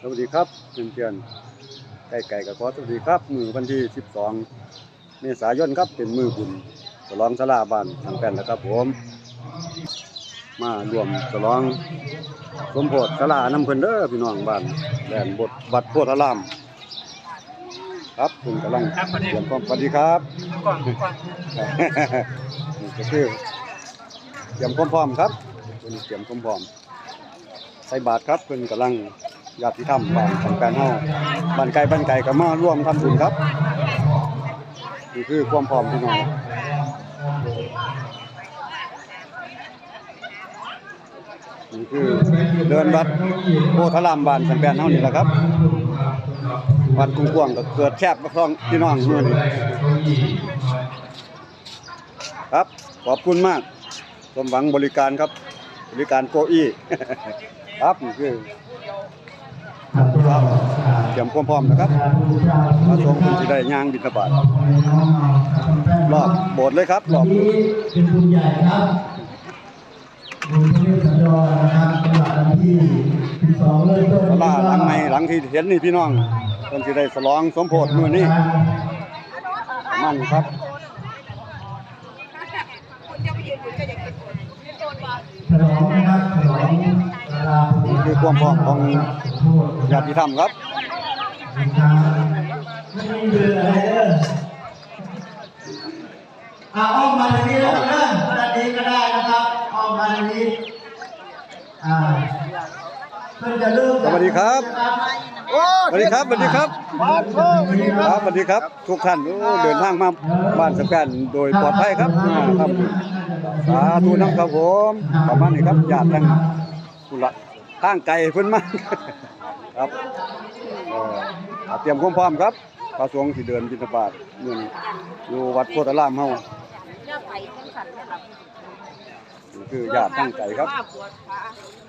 สวัสดีครับเพื่อนๆไก่ไก่กับขอสวัสดีครับ มือวันที่ 12 เมษายนครับเป็นมือบุญฉลองสลาบ้านสังแป้นนะครับผม มารวมฉลองสมโพธิสลาน้ำเพิ่นเด้อพี่น้องบ้านแดนบทวัดโพธารามครับคุณกำลังเตรียมพร้อมสวัสดีครับก่อนก่อนนี่ก็คือเตรียมพร้อมๆครับเป็นเตรียมพร้อมๆ ใส่บาตรครับเพิ่นกำลังญาติธรรมบ้านสังแป้นเฮาบ้านไกลบ้านไกลก็มาร่วมทำบุญครับนี่คือความพร้อมพี่น้องนี่คือเดินวัดโพธารามบ้านสังแปนเฮานี่แหละครับวัดกว้างก็เกิดแคบมาครองพี่น้องมื้อนี้ครับขอบคุณมากสมหวังบริการครับ บริการโกอี้ ครับนี่คือครับเตรียมความพร้อมนะครับพระสงฆ์ที่ได้ย่างบิณฑบาตรอบโบสถ์เลยครับรอบวันนี้เป็นบุญใหญ่ครับบุญพระเวสสันดรนะครับจังหวัดวันที่12เริ่มต้นศาลาหลังใหม่หลังที่เห็นนี่พี่น้องเพิ่นสิได้ฉลองสมโพธิมื้อนี้มันครับคุณจะไปยืนอยู่ก็อย่ากินไม่โดนบาฉลองนะครับฉลองศาลา นี่ คือความพร้อมของญาติธรรมครับไม่มีเรืออะไรเด้ออะอ้อมมาทางนี้แล้วกันเด้อด้านนี้ก็ได้นะครับอ้อมมาทางนี้อ่าเพิ่นจะเริ่มสวัสดีครับสวัสดีครับสวัสดีครับบ้านพ่อสวัสดีคครับรับสวัสดีครับ ทุกท่านโอ้เดินทางมาบ้านสแกนโดยปลอดภัยครับอ่าครับสาธุนำครับผมประมาณนี้ครับญาติทั้งกุละ ทางไกลเพิ่นมากครับเอ่อเตรียมความพร้อมครับพระสงฆ์ที่เดินบิณฑบาตมื้อนี้อยู่วัดโพธารามเฮาเนี่ยไปทั้งสันเลยครับนี่คือญาติทั้งไกลครับ ปวดขา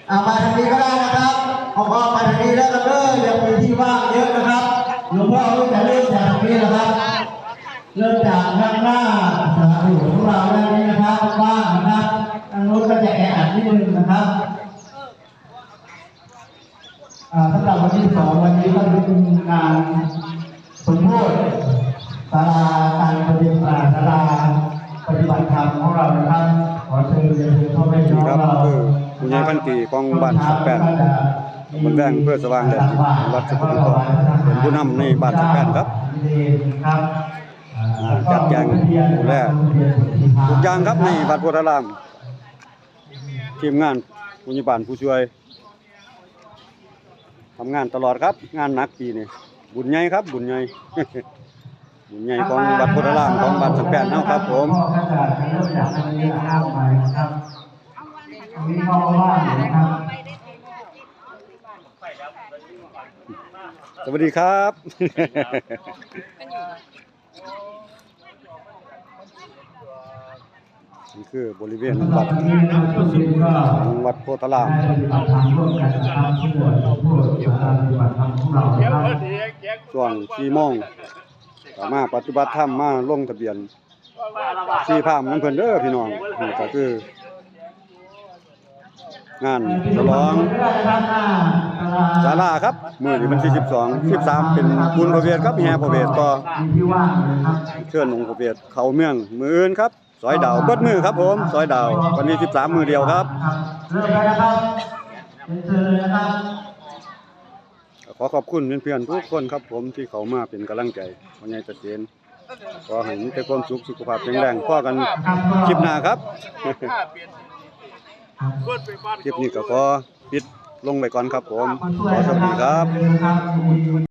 อามาทางนี้ก็ได้นะครับเอาพ่อมาทางนี้แล้วกันเด้อยังมีที่ว่างเยอะนะครับหลวงพ่อก็จะเริ่มจากตรงนี้นะครับ เริ่มจากข้างหน้าสาธุของเราด้านนี้นะครับว่างนะครับทางโน้นก็จะแออัดนิดนึงนะครับ สำหรับวันที่สองวันนี้ก็เป็นงานสมโภชศาลาการปฏิบัติศาลาปฏิบัติธรรมของเรานะครับขอเชิญเรียนเชิญพ่อแม่พี่น้องครับเราคือผู้ใหญ่พันปีของบ้านสักแปดมันแบ่งเพื่อสว่างแดดดินรัชบุรีทองเป็นผู้นำในบ้านสักแปดครับครับจัดแจงดูแลทุกอย่างครับในวัดโพธารามทีมงานผู้ยิบานผู้ช่วย ทำงานตลอดครับ งานหนักปีนี้บุญใหญ่ครับ บุญใหญ่ บุญใหญ่ของวัดโพธารามของบ้านสักแปดเฮาครับ ผมพ่อก็จะเริ่มจากอันนี้นะครับไปนะครับอันนี้พ่อว่านะครับสวัสดีครับ นี่คือบริเวณวัดวันนี้เราก็คือก็ของวัดโพธารามได้ ปฏิบัติธรรมร่วมกันนะครับเพื่อผู้ปฏิบัติธรรมของเรานะครับช่วง4โมงก็มาปฏิบัติธรรมมาลงทะเบียนสี่ภาพนั้นเพิ่นเด้อพี่น้องนี่ก็คืองานฉลองศาลาครับมื้อนี้วันที่12 13 เป็นบุญพระเวทครับแห่พระเวทต่อมีที่ว่างนะครับเชิญองค์พระเวทเข้าเมืองมื้ออื่นครับซอยดาวเบิดมือครับผมซอยดาววันนี้13 มื้อเดียวครับเริ่มแล้วนะครับเชิญเลยนะครับ ขอขอบคุณเพื่อนๆทุกคนครับผมที่เขามาเป็นกำลังใจวันนี้จะเจนขอให้มีแต่ความสุขสุขภาพแข็งแรงพ่อกันคลิปหน้าครับคลิปนี้ก็ขอปิดลงไปก่อนครับผมขอสวัสดีครับ